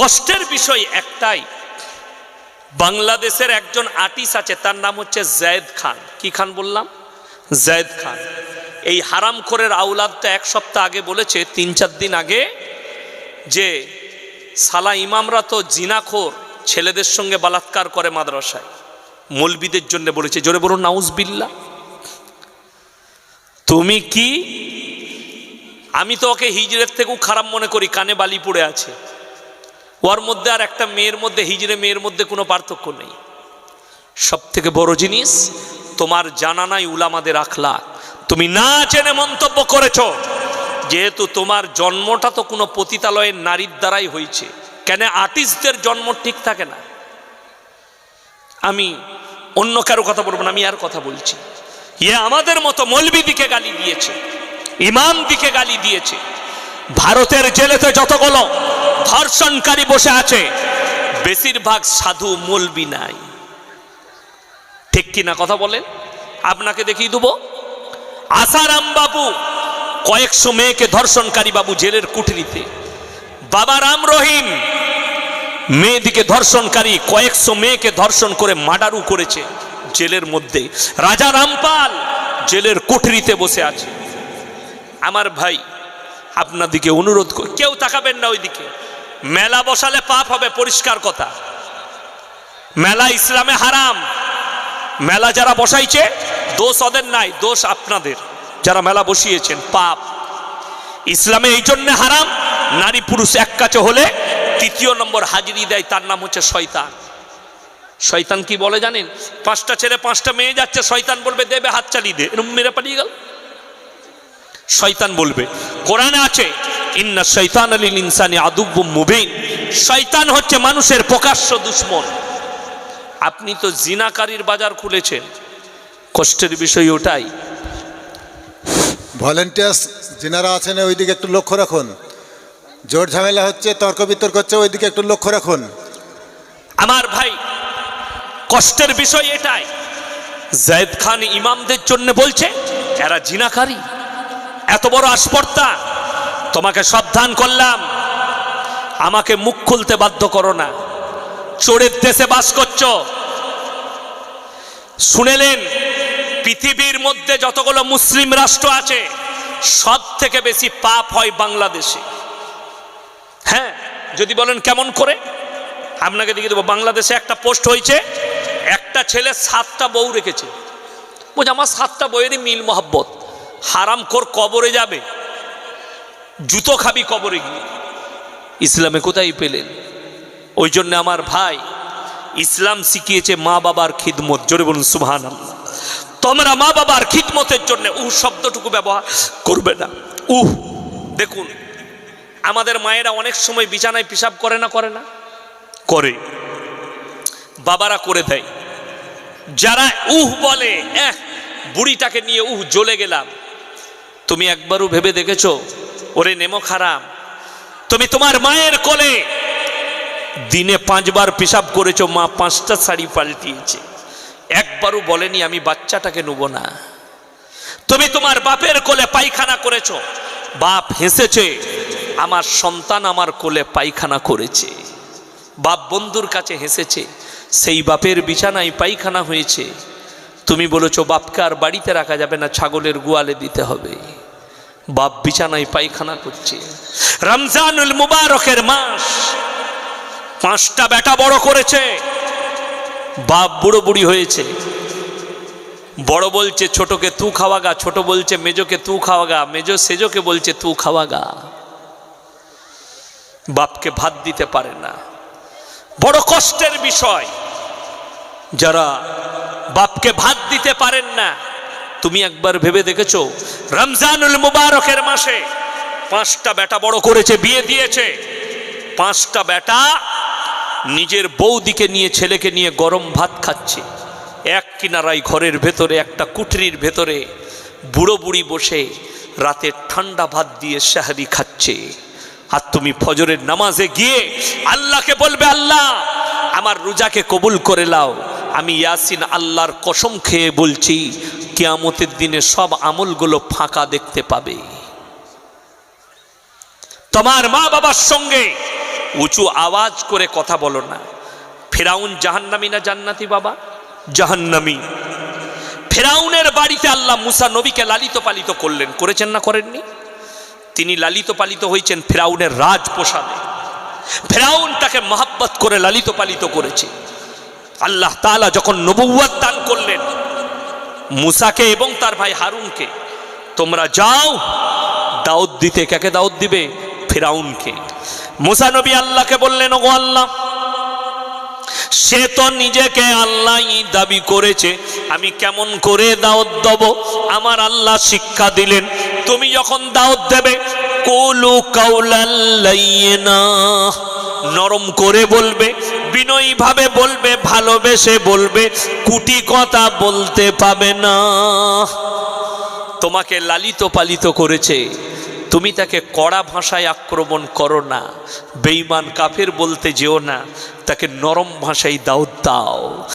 কষ্টের বিষয় একটাই। বাংলাদেশের একজন আর্টিস্ট আছে, তার নাম হচ্ছে জায়েদ খান। কি খান বললাম? জায়েদ খান। এই হারামখোরের আউলাদটা এক সপ্তাহ আগে বলেছে, তিন চার দিন আগে, যে সালা ইমামরা তো জিনাখোর, ছেলেদের সঙ্গে বালাৎকার করে মাদ্রাসায়। মলবিদের জন্য বলেছে, জোরে বলুন নাউজ বিল্লা তুমি কি? আমি তো ওকে হিজড়ের থেকেও খারাপ মনে করি, কানে বালি পড়ে আছে। ওর মধ্যে আর একটা মেয়ের মধ্যে হিজড়ে মেয়ের মধ্যে কোনো পার্থক্য নেই। সব থেকে বড় জিনিস, তোমার জানা নাই উলামাদের আখলা তুমি না জেনে মন্তব্য করেছ, যেহেতু তোমার জন্মটা তো কোনো পতিতালয়ের নারীর দ্বারাই হয়েছে। কেন আর্টিস্টদের জন্ম ঠিক থাকে না? আমি অন্য কারও কথা বলব না, আমি আর কথা বলছি। ইয়ে আমাদের মতো মলবি দিকে গালি দিয়েছে, ইমাম দিকে গালি দিয়েছে। ভারতের জেলেতে যতগুলো ধর্ষণকারী বসে আছে। বেশিরভাগ সাধু মলবি নাই। ঠিক কিনা কথা বলেন? আপনাকে দেখিয়ে দেবো। আসারাম বাবু কয়েকশো মেয়েকে ধর্ষণকারী বাবু জেলের কুঠরিতে। বাবা রাম রহিম মেয়েদিকে ধর্ষণকারী কয়েকশো মেয়েকে ধর্ষণ করে মার্ডারও করেছে জেলের মধ্যে। রাজা রামপাল জেলের কুঠরিতে বসে আছে। আমার ভাই আপনাদিকে অনুরোধ করি কেউ তাকাবেন না ওইদিকে। মেলা বসালে পাপ হবে, পরিষ্কার কথা। মেলা ইসলামে হারাম। মেলা যারা বসাইছে, দোষ ওদের নাই, দোষ আপনাদের। যারা মেলা বসিয়েছেন, পাপ। ইসলামে এই জন্যে হারাম, নারী পুরুষ এক কাছে হলে তৃতীয় নম্বর হাজিরি দেয়, তার নাম হচ্ছে শয়তান। শয়তান কি বলে জানেন? পাঁচটা ছেলে, পাঁচটা মেয়ে যাচ্ছে, শয়তান বলবে, দেবে হাত চালিয়ে দে। মেরে পালিয়ে গেল। শয়তান বলবে, কোরআনে আছে ইন্না শৈতান আলীল ইনসানি আদুব্বু মুবিন। শয়তান হচ্ছে মানুষের প্রকাশ্য দুশ্মন। আপনি তো জিনাকারীর বাজার খুলেছেন। কষ্টের বিষয় ওটাই। ভলেন্টিয়ার্স যিনারা আছেন ওইদিকে একটু লক্ষ্য রাখুন। জোর ঝামেলা হচ্ছে তর্ক বিতর্ক হচ্ছে ওইদিকে একটু লক্ষ্য রাখুন। আমার ভাই কষ্টের বিষয় এটাই। জায়দ খান ইমামদের জন্য বলছে এরা জিনাকারী। এত বড় আসপর্তা তোমাকে সাবধান করলাম। আমাকে মুখ খুলতে বাধ্য করো না। চোরের দেশে বাস করছ। শুনেলেন, পৃথিবীর মধ্যে যতগুলো মুসলিম রাষ্ট্র আছে সব থেকে বেশি পাপ হয় বাংলাদেশে। হ্যাঁ যদি বলেন কেমন করে? আপনাকে দেখিয়ে দেবো, বাংলাদেশে একটা পোস্ট হয়েছে, একটা ছেলে সাতটা বউ রেখেছে। বলছে, আমার সাতটা বইয়েরই মিল মহব্বত। হারাম কর কবরে যাবে। জুতো খাবি কবরে গিয়ে। ইসলামে কোথায় পেলেন? ওই জন্য আমার ভাই ইসলাম শিখিয়েছে মা বাবার খিদমত। জোরে বলুন আল্লাহ তোমরা মা বাবার খিদমতের জন্য উহ শব্দটুকু ব্যবহার করবে না। উহ, দেখুন, আমাদের মায়েরা অনেক সময় বিছানায় পিসাব করে না করে না? করে। বাবারা করে দেয়। যারা উহ বলে, এহ, বুড়িটাকে নিয়ে উহ জ্বলে গেলাম। তুমি একবারও ভেবে দেখেছ? ওরে নেমো খারাপ। তুমি তোমার মায়ের কোলে। দিনে পাঁচবার পেশাব করেছ, মা পাঁচটা শাড়ি পাল্টিয়েছে। একবারও বলেনি, আমি বাচ্চাটাকে নেব না। তুমি তোমার বাপের কোলে পায়খানা করেছ। বাপ হেসেছে, আমার সন্তান আমার কোলে পায়খানা করেছে। বাপ বন্ধুর কাছে হেসেছে, সেই বাপের বিছানায় পায়খানা হয়েছে। তুমি বলেছ, বাপকে আর বাড়িতে রাখা যাবে না, ছাগলের গোয়ালে দিতে হবে। বাপ বিছানায় পায়খানা করছে। রমজানুল মুবারকের মাস পাঁচটা বেটা বড় করেছে, বাপ বুড়ো বুড়ি হয়েছে। বড় বলছে, ছোটকে তু খাওয়া গা। ছোট বলছে, মেজোকে তু খাওয়া গা। মেজো সেজোকে বলছে, তু খাওয়া গা। বাপকে ভাত দিতে পারে না। বড় কষ্টের বিষয়, যারা বাপকে ভাত দিতে পারেন না তুমি একবার ভেবে দেখেছ? রমজানুল মুবারকের মাসে পাঁচটা বেটা বড় করেছে, বিয়ে দিয়েছে। পাঁচটা বেটা নিজের বৌদিকে নিয়ে, ছেলেকে নিয়ে গরম ভাত খাচ্ছে। এক কিনারায় ঘরের ভেতরে, একটা কুঠরির ভেতরে বুড়ো বুড়ি বসে রাতে ঠান্ডা ভাত দিয়ে শাহারি খাচ্ছে। আর তুমি ফজরের নামাজে গিয়ে আল্লাহকে বলবে, আল্লাহ, আমার রোজাকে কবুল করে লাও আমি ইয়াসিন আল্লাহর কসম খেয়ে বলছি কিয়ামতের দিনে সব আমলগুলো ফাঁকা দেখতে পাবে। তোমার মা বাবার সঙ্গে উঁচু আওয়াজ করে কথা বলো না। ফেরাউন জাহান্নামী না জান্নাতি বাবা? জাহান্নামী। ফেরাউনের বাড়িতে আল্লাহ মুসা নবীকে লালিত পালিত করলেন। করেছেন না করেননি? তিনি লালিত পালিত হয়েছেন ফেরাউনের রাজপ্রসাদে। ফেরাউন তাকে মহাব্বত করে লালিত পালিত করেছে। আল্লাহ তালা যখন নবুয়াত দান করলেন মুসাকে এবং তার ভাই হারুনকে। তোমরা যাও, দাউদ দিতে। কাকে দাউদ দিবে? ফেরাউনকে। মুসা নবী আল্লাহকে বললেন, ওগো আল্লাহ, সে তো নিজেকে আল্লাহই দাবি করেছে। আমি কেমন করে দাওয়াত দেব? আমার আল্লাহ শিক্ষা দিলেন। তুমি যখন দাওয়াত দেবে, কুলু কাউলাল্লাইনা নরম করে বলবে বিনয়ীভাবে বলবে, ভালোবেসে বলবে, কুটি কথা বলতে পাবে না। তোমাকে লালিত পালিত করেছে, তুমি তাকে কড়া ভাষায় আক্রমণ করো না, বেঈমান কাফের বলতে যেও না, তাকে নরম ভাষায় দাও দাও।